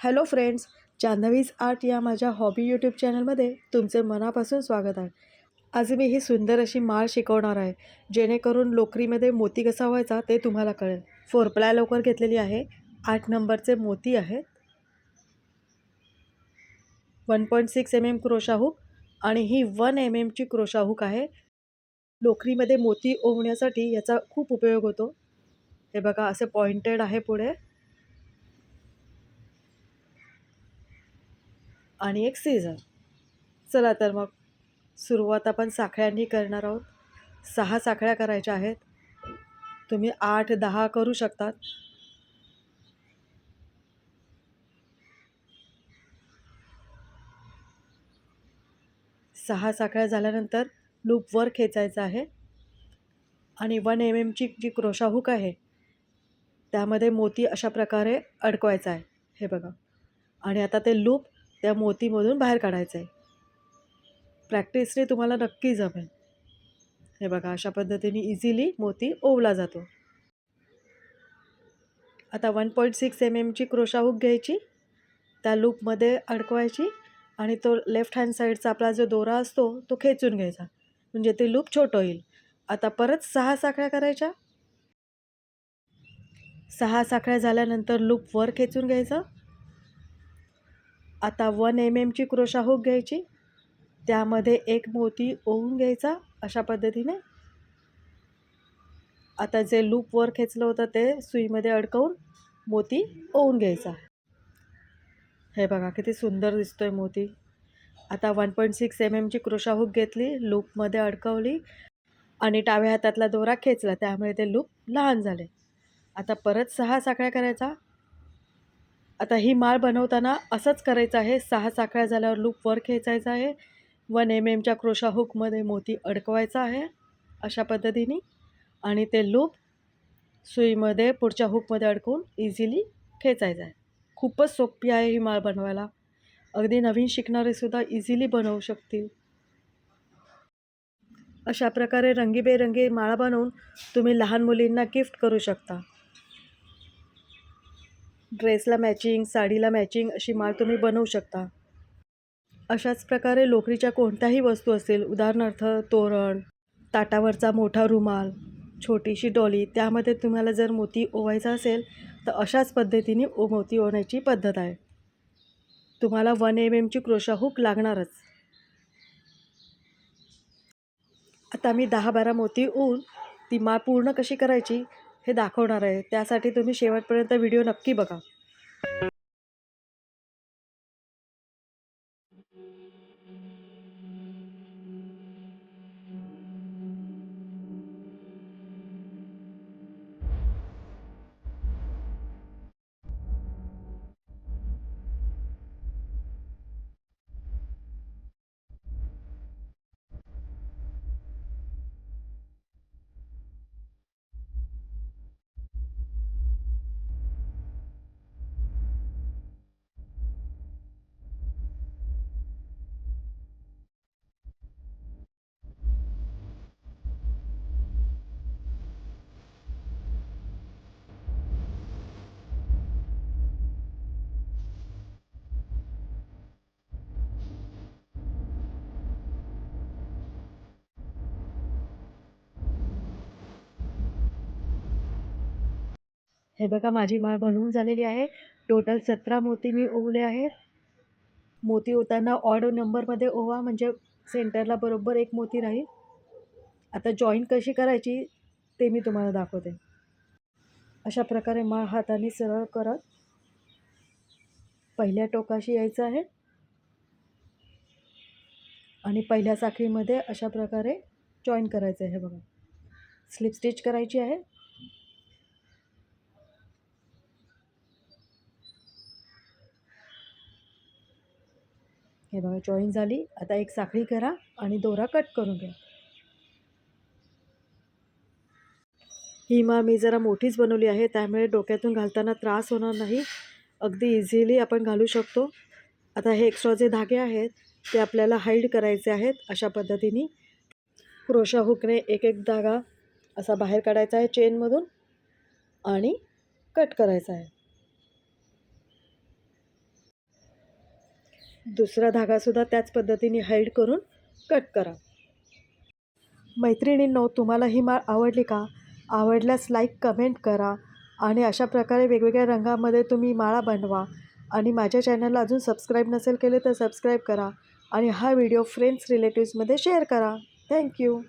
Hello friends जान्हवीज art या माझ्या hobby YouTube चॅनलमध्ये तुमचे मनापासून स्वागत आहे. आज मी ही सुंदर अशी माळ शिकवणार आहे जेणेकरून लोकरीमध्ये मोती कसा व्हायचा ते तुम्हाला कळेल. फोर प्लाय लोकर घेतलेली आहे. आठ नंबरचे मोती आहेत. One point six M M crochet hook आणि ही वन एम एमची क्रोशाहूक आहे. लोकरीमध्ये मोती ओवण्यासाठी याचा खूप उपयोग होतो. हे बघा असे पॉइंटेड आहे पुढे. आणि एक सीझर चला तर मग सुरुवात आपण साखळ्यांनी करणार आहोत. सहा साखळ्या करायच्या आहेत. तुम्ही आठ दहा करू शकतात. सहा साखळ्या झाल्यानंतर लूपवर खेचायचं आहे. आणि वन एम एमची जी क्रोशा हुक आहे त्यामध्ये मोती अशा प्रकारे अडकवायचा आहे. हे बघा. आणि आता ते लूप त्या मोतीमधून बाहेर काढायचं आहे प्रॅक्टिसने तुम्हाला नक्की जमेल. हे बघा अशा पद्धतीने इझिली मोती ओवला जातो. आता वन पॉईंट सिक्स एम एमची क्रोशा हुक घ्यायची त्या लूपमध्ये अडकवायची आणि तो लेफ्ट हँड साईडचा आपला जो दोरा असतो तो खेचून घ्यायचा. म्हणजे ते लूप छोटं होईल. आता परत सहा साखळ्या करायच्या. सहा साखळ्या झाल्यानंतर लूप वर खेचून घ्यायचं. आता वन एम एमची क्रोशा हुक घ्यायची. त्यामध्ये एक मोती ओवून घ्यायचा अशा पद्धतीने. आता जे लूप वर खेचलं होतं ते सुईमध्ये अडकवून मोती ओवून घ्यायचा. हे बघा किती सुंदर दिसतोय मोती. आता वन पॉईंट सिक्स एम एमची क्रोशा हुक घेतली लूपमध्ये अडकवली आणि डाव्या हातातला दोरा खेचला. त्यामुळे ते लूप लहान झाले. आता परत सहा साखळ्या करायचा. आता ही माळ बनवताना असंच करायचं आहे. सहा साखळ्या झाल्यावर लूप वर खेचायचा आहे. वन एम एमच्या क्रोशा हुकमध्ये मोती अडकवायचा आहे अशा पद्धतीने. आणि ते लूप सुईमध्ये पुढच्या हुकमध्ये अडकवून इझिली खेचायचं आहे. खूपच सोपी आहे ही माळ बनवायला. अगदी नवीन शिकणारेसुद्धा इझिली बनवू शकतील. अशा प्रकारे रंगीबेरंगी माळा बनवून तुम्ही लहान मुलींना गिफ्ट करू शकता. ड्रेसला मॅचिंग साडीला मॅचिंग अशी माळ तुम्ही बनवू शकता. अशाच प्रकारे लोकरीच्या कोणत्याही वस्तू असतील उदाहरणार्थ तोरण ताटावरचा मोठा रुमाल छोटीशी डॉली त्यामध्ये तुम्हाला जर मोती ओवायचा असेल तर अशाच पद्धतीने ओ मोती ओवण्याची पद्धत आहे. तुम्हाला वन एम एमची क्रोशा हुक लागणारच. आता मी दहा बारा मोती ऊन ती माळ पूर्ण कशी करायची? हे दाखवणार आहे. त्यासाठी तुम्ही शेवटपर्यंत व्हिडिओ नक्की बघा. हे बघा माझी माळ बनवून झालेली आहे. टोटल सतरा मोती मी ओवले आहेत. मोती ओताना ऑड नंबरमध्ये ओवा म्हणजे सेंटरला बरोबर एक मोती राहील. आता जॉईन कशी करायची ते मी तुम्हाला दाखवते. अशा प्रकारे माळ हाताने सरळ करत पहिल्या टोकाशी यायचं आहे. आणि पहिल्या साखळीमध्ये अशा प्रकारे जॉईन करायचं आहे हे बघा. स्लिप स्टिच करायची आहे. हे बघा जॉईन झाली. आता एक साखळी करा आणि दोरा कट करून घ्या. ही माळ मी जरा मोठीच बनवली आहे त्यामुळे डोक्यातून घालताना त्रास होणार नाही. अगदी इझिली आपण घालू शकतो. आता हे एक्स्ट्रा जे धागे आहेत ते आपल्याला हाईड करायचे आहेत अशा पद्धतीने. क्रोशा हुकने एक एक धागा असा बाहेर काढायचा आहे चेनमधून आणि कट करायचा आहे. दुसरा धागासुद्धा त्याच पद्धतीने हाईड करून कट करा. मैत्रिणींनो तुम्हाला ही माळ आवडली का? आवडल्यास लाईक कमेंट करा आणि अशा प्रकारे वेगवेगळ्या रंगामध्ये तुम्ही माळा बनवा. आणि माझ्या चॅनलला अजून सबस्क्राईब नसेल केले तर सबस्क्राईब करा आणि हा व्हिडिओ फ्रेंड्स रिलेटिव्समध्ये शेअर करा. Thank you